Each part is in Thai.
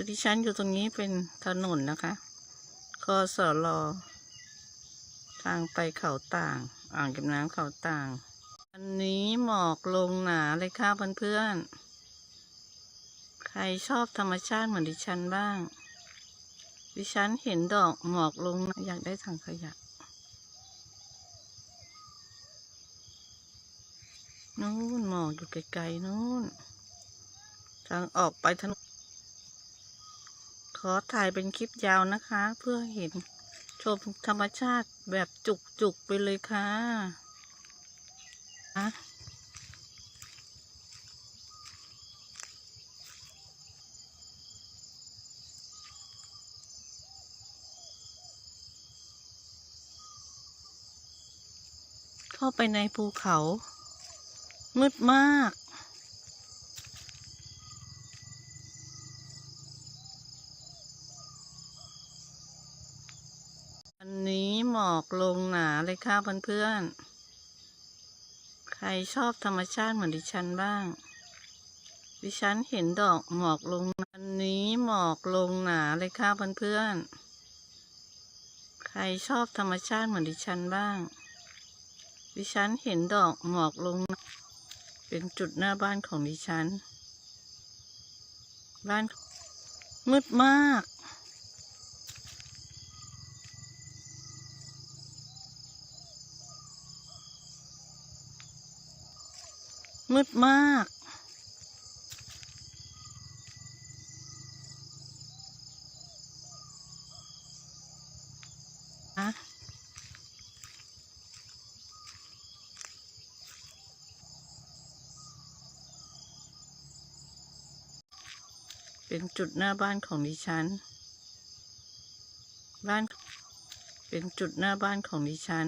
ตัวที่ฉันอยู่ตรงนี้เป็นถนนนะคะคอสอรอทางไปเขาต่าง อ่างเก็บน้ำเขาต่าง อันนี้หมอกลงหนาเลยค่ะเพื่อนๆ ใครชอบธรรมชาติเหมือนดิฉันบ้าง ดิฉันเห็นดอกหมอกลงอยากได้ถังขยะนู้นหมอกอยู่ไกลๆนู้น ทางออกไปถนน ขอถ่ายเป็นคลิปยาวนะคะ เพื่อเห็นชมธรรมชาติแบบจุกๆไปเลยค่ะอะเข้าไปในภูเขา มืดมาก อกลงหนาเลยค่ะเพื่อนๆ ใครชอบธรรมชาติเหมือนดิฉันบ้าง ดิฉันเห็นดอกหมอกลงอันนี้หมอกลงหนาเลยค่ะเพื่อนๆ ใครชอบธรรมชาติเหมือนดิฉันบ้าง ดิฉันเห็นดอกหมอกลง เป็นจุดหน้าบ้านของดิฉัน บ้านมืดมาก มืดมาก เป็นจุดหน้าบ้านของดิฉัน บ้าน เป็นจุดหน้าบ้านของดิฉัน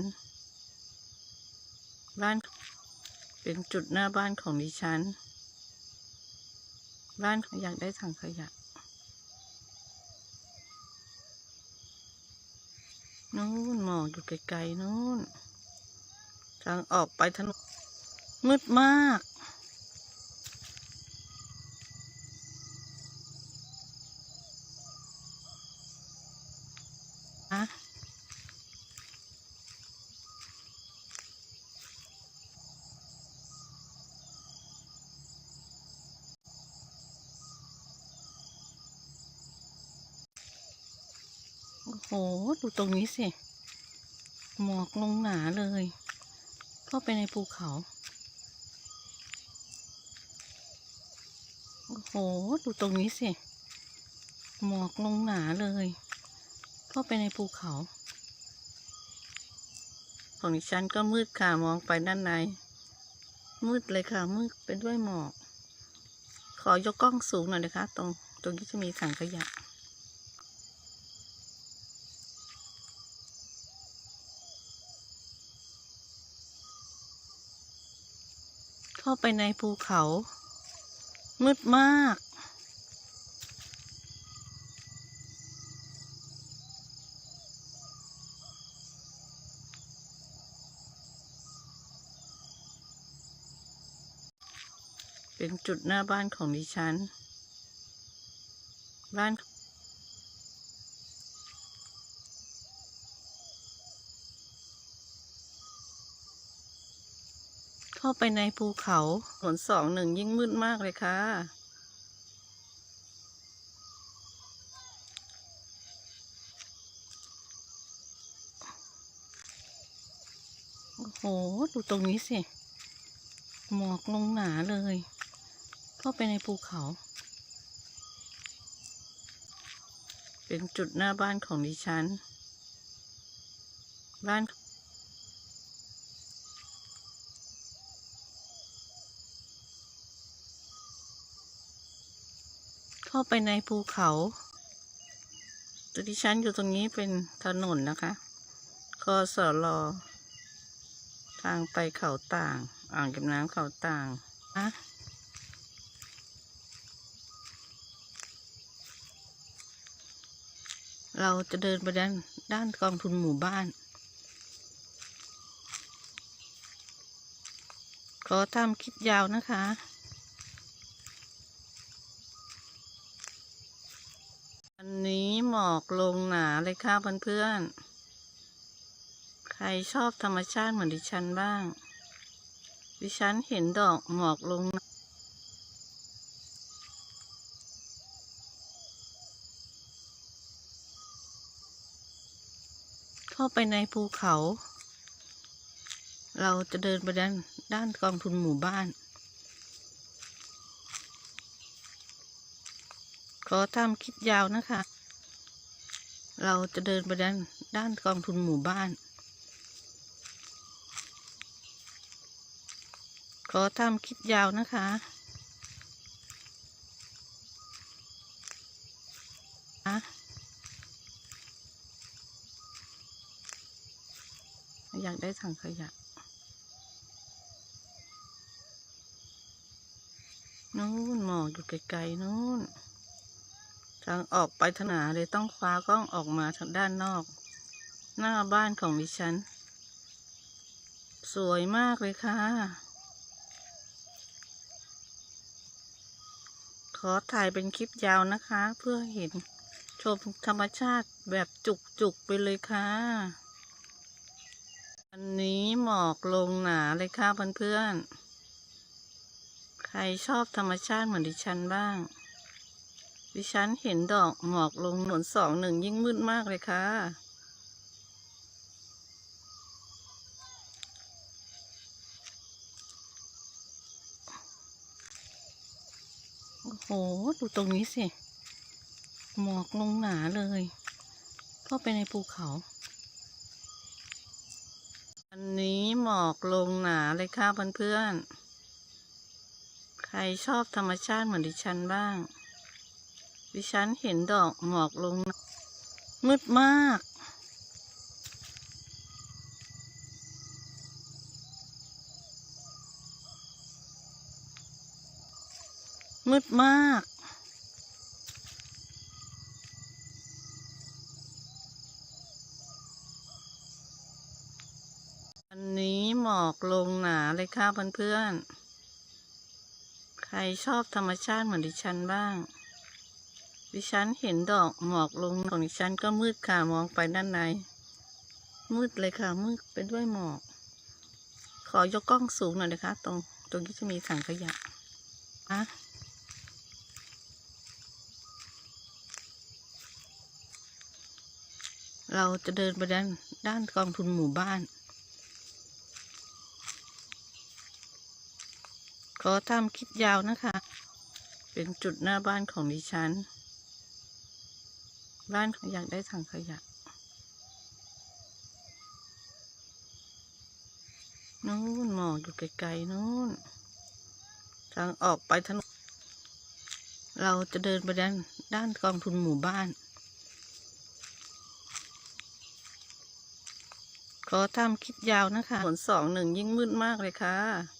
บ้าน เป็นจุดหน้าบ้านของดิฉัน บ้านอยากได้ถังขยะ นู้นมอกอยู่ไกลๆนู้น ทางออกไปถนนมืดมากอะ โอ้โหดูตรงนี้สิ หมอกลงหนาเลย เข้าไปในภูเขา โอ้โห ดูตรงนี้สิ หมอกลงหนาเลย เข้าไปในภูเขา ของดิฉันก็มืดค่ะ มองไปด้านใน มืดเลยค่ะ มืดไปด้วยหมอก ขอยกกล้องสูงหน่อยนะคะ ตรง ตรงที่จะมีถังขยะ เข้าไปในภูเขา มืดมาก เป็นจุดหน้าบ้านของดิฉัน บ้าน เข้าไปในภูเขาถนนสองหนึ่งยิ่งมืดมากเลยค่ะ โอ้โห ดูตรงนี้สิ หมอกลงหนาเลย เข้าไปในภูเขา เป็นจุดหน้าบ้านของดิฉัน บ้าน เข้าไปในภูเขาตัวที่ฉันอยู่ตรงนี้เป็นถนนนะคะคอสอรอทางไปเขาต่าง อ่างเก็บน้ำเขาต่างอะเราจะเดินไปด้านด้านกองทุนหมู่บ้านขอทำคลิปยาวนะคะ หมอกลงหนาเลยค่ะเพื่อนๆ ใครชอบธรรมชาติเหมือนดิฉันบ้าง ดิฉันเห็นดอกหมอกลงหนาเข้าไปในภูเขา เราจะเดินไปด้านด้านกองทุนหมู่บ้านขอทำคลิปยาวนะคะ เราจะเดินไปด้านด้านกองทุนหมู่บ้าน ขอทำคลิปยาวนะคะ อยากได้ถังขยะนู้นหมอกอยู่ไกลๆนู้น ทางออกไปถนาเลยต้องคว้ากล้องออกมาทางด้านนอก หน้าบ้านของดิฉัน สวยมากเลยค่ะ ขอถ่ายเป็นคลิปยาวนะคะ เพื่อเห็นชมธรรมชาติแบบจุก ๆ ไปเลยค่ะ อันนี้หมอกลงหนาเลยค่ะเพื่อนๆ ใครชอบธรรมชาติเหมือนดิฉันบ้าง ดิฉันเห็นดอกหมอกลงถนนสองหนึ่งยิ่งมืดมากเลยค่ะ โอ้โห ดูตรงนี้สิ หมอกลงหนาเลย เข้าไปในภูเขา อันนี้หมอกลงหนาเลยค่ะเพื่อนๆ ใครชอบธรรมชาติเหมือนดิฉันบ้าง ดิฉันเห็นดอกหมอกลง มืดมาก มืดมาก อันนี้หมอกลงหนาเลยค่ะเพื่อนๆ ใครชอบธรรมชาติเหมือนดิฉันบ้าง ดิฉันเห็นดอกหมอกลงของดิฉันก็มืดค่ะมองไปด้านใน มืดเลยค่ะ มืดไปด้วยหมอก ขอยกกล้องสูงหน่อยนะคะ ตรงตรงนี้จะมีถังขยะอะเราจะเดินไปด้านด้านกองทุนหมู่บ้าน ขอทำคลิปยาวนะคะ เป็นจุดหน้าบ้านของดิฉัน บ้านอยากได้ถังขยะนู้นหมอกอยู่ไกลๆนู้น ทางออกไปถนนเราจะเดินไปด้านด้านกองทุนหมู่บ้าน ขอทำคลิปยาวนะคะผลสองหนึ่งยิ่งมืดมากเลยค่ะ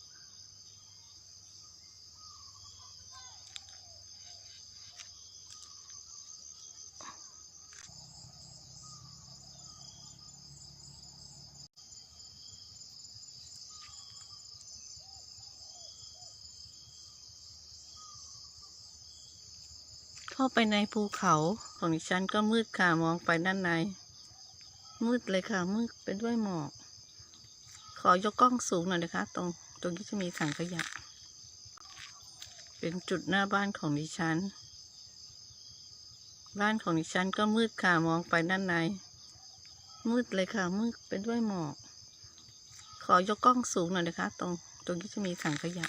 เข้าไปในภูเขาของดิฉันก็มืดค่ะมองไปด้านใน มืดเลยค่ะ มืดไปด้วยหมอก ขอยกกล้องสูงหน่อยนะคะ ตรงตรงนี้จะมีถังขยะ เป็นจุดหน้าบ้านของดิฉัน บ้านของดิฉันก็มืดค่ะมองไปด้านใน มืดเลยค่ะ มืดไปด้วยหมอก ขอยกกล้องสูงหน่อยนะคะ ตรงตรงนี้จะมีถังขยะ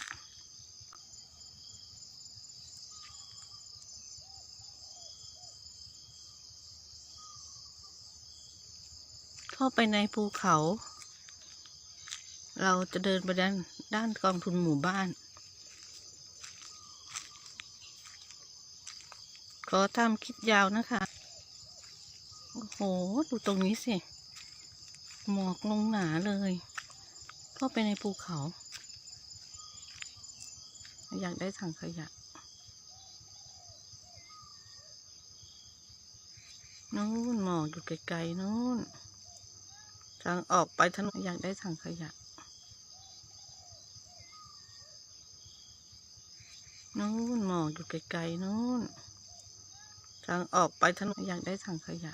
เข้า ไปในภูเขา เราจะเดินไปด้านด้านกองทุนหมู่บ้าน ขอทำคลิปยาวนะคะ โอ้โห ดูตรงนี้สิ หมอกลงหนาเลย เข้าไปในภูเขา อยากได้ถังขยะนู้นหมอกอยู่ไกลๆนู้น ทางออกไปถนนอยากได้ถังขยะนู้นหมอกอยู่ไกลๆนู้นททางออกไปถนนอยากได้ถังขยะ